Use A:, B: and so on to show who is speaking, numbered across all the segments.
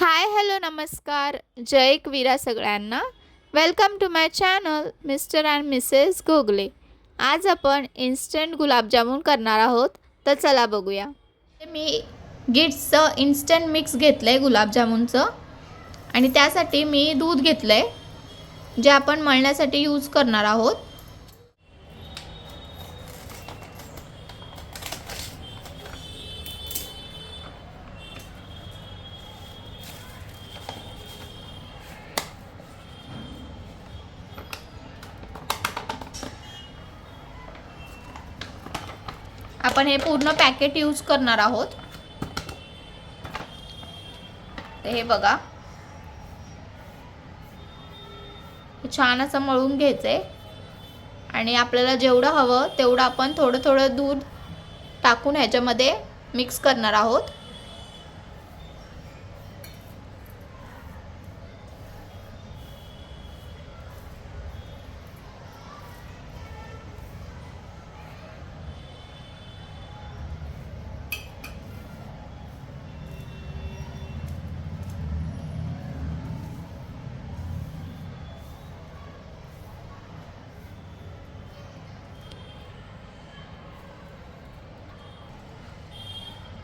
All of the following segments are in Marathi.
A: हाय हॅलो नमस्कार. जय वीरा सगळ्यांना. Welcome to my channel Mr and Mrs Gogale आज आपण इन्स्टंट गुलाबजामुन करणार आहोत तर चला बघूया. मी गिट्सचं इन्स्टंट मिक्स घेतलं आहे गुलाबजामुनचं आणि त्यासाठी मी दूध घेतलं आहे जे आपण मळण्यासाठी यूज करणार आहोत. आपण हे पूर्ण पॅकेट यूज करणार आहोत. हे बघा. छान असं मळून घ्यायचंय. आणि आपल्याला जेवढं हवं तेवढं आपण थोडं थोडं दूध टाकून ह्याच्यामध्ये मिक्स करणार आहोत.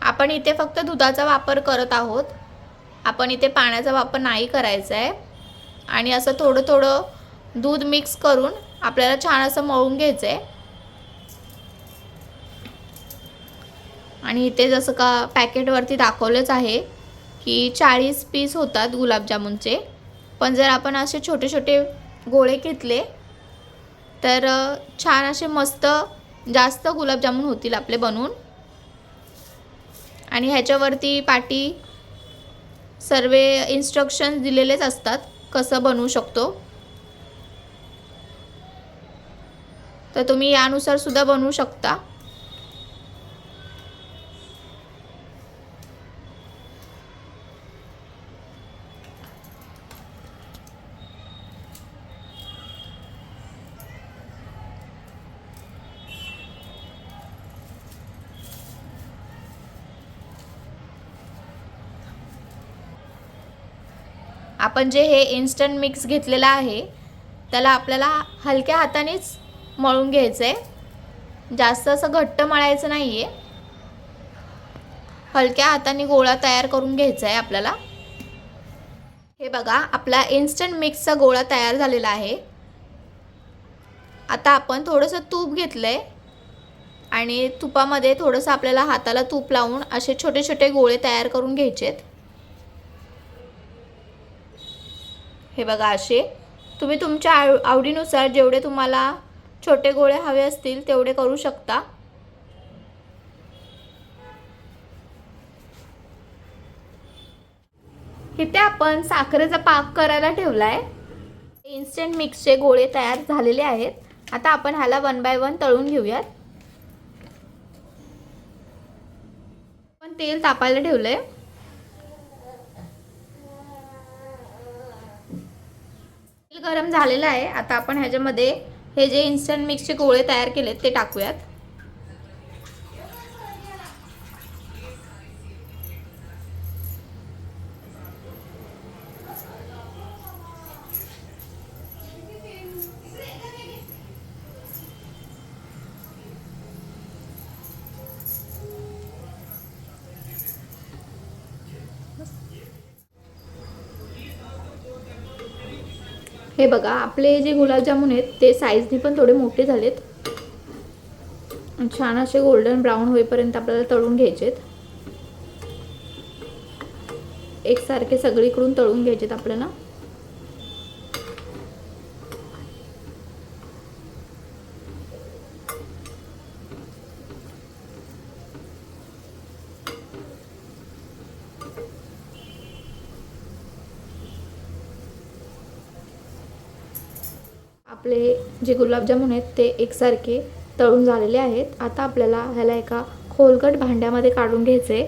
A: आपण इथे फक्त दुधाचा वापर करत आहोत. आपण इथे पाण्याचा वापर नाही करायचा आहे. आणि असं थोडं थोडं दूध मिक्स करून आपल्याला छान असं मळून घ्यायचं आहे आणि इथे जसं का पॅकेटवरती दाखवलंच आहे की चाळीस पीस होतात गुलाबजामुनचे पण जर आपण असे छोटे छोटे गोळे घेतले तर छान असे मस्त जास्त गुलाबजामुन होतील आपले बनवून आणि ह्याच्यावरती पाटी सर्व इन्स्ट्रक्शन दिलेलेच असतात कसं बनवू शकतो. तर तुम्ही यानुसार सुद्धा बनवू शकता. आपण जे हे इन्स्टंट मिक्स घेतलेलं आहे त्याला आपल्याला हलक्या हातानेच मळून घ्यायचं आहे जास्त असं घट्ट मळायचं नाही आहे हलक्या हाताने गोळा तयार करून घ्यायचा आहे आपल्याला. हे बघा आपला इन्स्टंट मिक्सचा गोळा तयार झालेला आहे. आता आपण थोडंसं तूप घेतलं आहे आणि तुपामध्ये थोडंसं आपल्याला हाताला तूप लावून असे छोटे छोटे गोळे तयार करून घ्यायचे आहेत हे बघा असे. तुम्ही तुमच्या आव आवडीनुसार जेवढे तुम्हाला छोटे गोळे हवे असतील तेवढे करू शकता. इथे आपण साखरेचा पाक करायला ठेवला आहे इन्स्टंट मिक्सचे गोळे तयार झालेले आहेत. आता आपण ह्याला वन बाय वन तळून घेऊयात. पण तेल तापायला ठेवलं आहे गरम झालेलं आहे. आता आपण ह्याच्यामध्ये हे जे इन्स्टंट मिक्सचे गोळे तयार केलेत ते टाकूयात. हे बघा आपले जे गुलाबजामुन आहेत ते साईजने पण थोडे मोठे झालेत. छान असे गोल्डन ब्राऊन होईपर्यंत आपल्याला तळून घ्यायचेत. एकसारखे सगळीकडून तळून घ्यायचेत आपल्याला. आपले जे गुलाबजामुन आहेत ते एकसारखे तळून झालेले आहेत. आता आपल्याला ह्याला एका खोलगट भांड्यामध्ये काढून घ्यायचे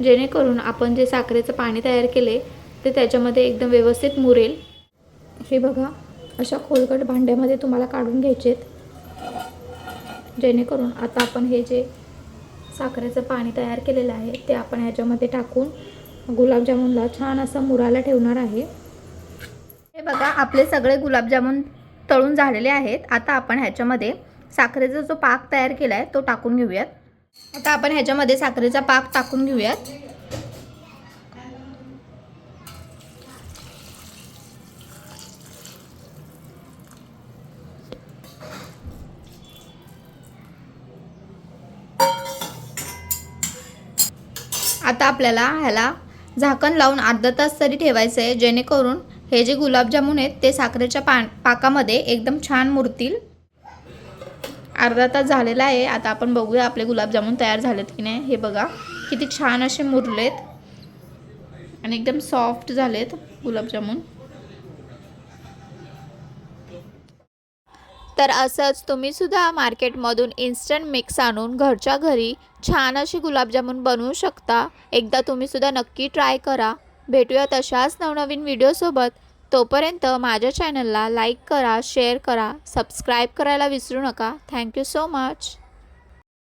A: जेणेकरून आपण जे साखरेचं पाणी तयार केले ते त्याच्यामध्ये एकदम व्यवस्थित मुरेल. हे बघा अशा खोलगट भांड्यामध्ये तुम्हाला काढून घ्यायचे आहेत जेणेकरून आता आपण हे जे साखरेचं पाणी तयार केलेलं आहे ते आपण ह्याच्यामध्ये टाकून गुलाबजामुनला छान असं मुराला ठेवणार आहे. हे बघा आपले सगळे गुलाबजामुन तळून झालेले आहेत. आता आपण ह्याच्यामध्ये साखरेचा जो पाक तयार केला आहे तो टाकून घेऊयात. आता आपण ह्याच्यामध्ये साखरेचा पाक टाकून घेऊयात. आता आपल्याला ह्याला झाकण लावून अर्धा तास तरी ठेवायचं आहे जेणेकरून हे जे गुलाबजामुन आहेत ते साखरेच्या पा पाकामध्ये एकदम छान मुरतील. अर्धा तास झालेला आहे. आता आपण बघूया आपले गुलाबजामुन तयार झालेत की नाही. हे बघा किती छान असे मुरलेत आणि एकदम सॉफ्ट झालेत गुलाबजामुन. तर असंच तुम्ही सुद्धा मार्केटमधून इन्स्टंट मिक्स आणून घरच्या घरी छान असे गुलाबजामुन बनवू शकता. एकदा तुम्हीसुद्धा नक्की ट्राय करा. भेटूया तशाच नवनवीन व्हिडिओसोबत तोपर्यंत माझ्या चॅनलला लाईक करा शेअर करा सबस्क्राईब करायला विसरू नका. Thank you so much